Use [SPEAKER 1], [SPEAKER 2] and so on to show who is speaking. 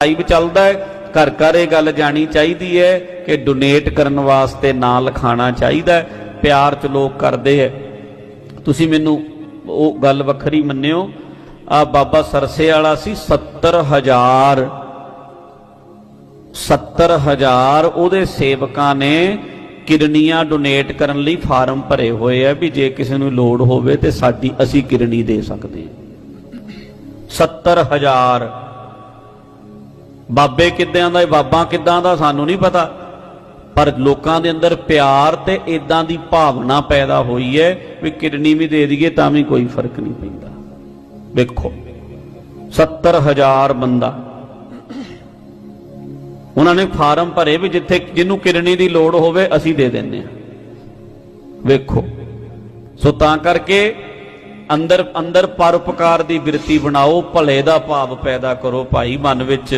[SPEAKER 1] Live ਚੱਲਦਾ ਹੈ, ਘਰ ਘਰ ਇਹ ਗੱਲ ਜਾਣੀ ਚਾਹੀਦੀ ਹੈ ਕਿ ਡੋਨੇਟ ਕਰਨ ਵਾਸਤੇ ਨਾਂ ਲਿਖਾਣਾ ਚਾਹੀਦਾ ਹੈ, ਪਿਆਰ ਚ ਲੋਕ ਕਰਦੇ ਹੈ। ਤੁਸੀਂ ਮੈਨੂੰ ਉਹ ਗੱਲ ਵੱਖਰੀ ਮੰਨਿਓ, ਆ ਬਾਬਾ ਸਰਸੇ ਵਾਲਾ ਸੀ 70000 70000 ਉਹਦੇ ਸੇਵਕਾਂ ਨੇ ਕਿਰਨੀਆਂ ਡੋਨੇਟ ਕਰਨ ਲਈ ਫਾਰਮ ਭਰੇ ਹੋਏ ਆ ਵੀ ਜੇ ਕਿਸੇ ਨੂੰ ਲੋੜ ਹੋਵੇ ਤੇ ਸਾਡੀ ਅਸੀਂ ਕਿਰਨੀ ਦੇ ਸਕਦੇ ਹਾਂ। 70000 ਬਾਬੇ ਕਿੱਦਾਂ ਦਾ, ਬਾਬਾ ਕਿੱਦਾਂ ਦਾ, ਸਾਨੂੰ ਨਹੀਂ ਪਤਾ। ਪਰ ਲੋਕਾਂ ਦੇ ਅੰਦਰ ਪਿਆਰ ਤੇ ਇਦਾਂ ਦੀ ਭਾਵਨਾ ਪੈਦਾ ਹੋਈ ਹੈ ਵੀ ਕਿਡਨੀ ਵੀ ਦੇ ਦਈਏ ਤਾਂ ਵੀ ਕੋਈ ਫ਼ਰਕ ਨਹੀਂ ਪੈਂਦਾ। ਵੇਖੋ 70000 ਬੰਦਾ। ਉਹਨਾਂ ਨੇ ਫਾਰਮ ਭਰੇ ਵੀ ਜਿੱਥੇ ਜਿਹਨੂੰ ਕਿਡਨੀ ਦੀ ਲੋੜ ਹੋਵੇ ਅਸੀਂ ਦੇ ਦਿੰਨੇ ਆ ਵੇਖੋ, ਸੋ ਤਾਂ ਕਰਕੇ ਅੰਦਰ ਅੰਦਰ ਪਰਉਪਕਾਰ ਦੀ ਬਿਰਤੀ ਬਣਾਓ, ਭਲੇ ਦਾ ਭਾਵ ਪੈਦਾ ਕਰੋ ਭਾਈ, ਮਨ ਵਿੱਚ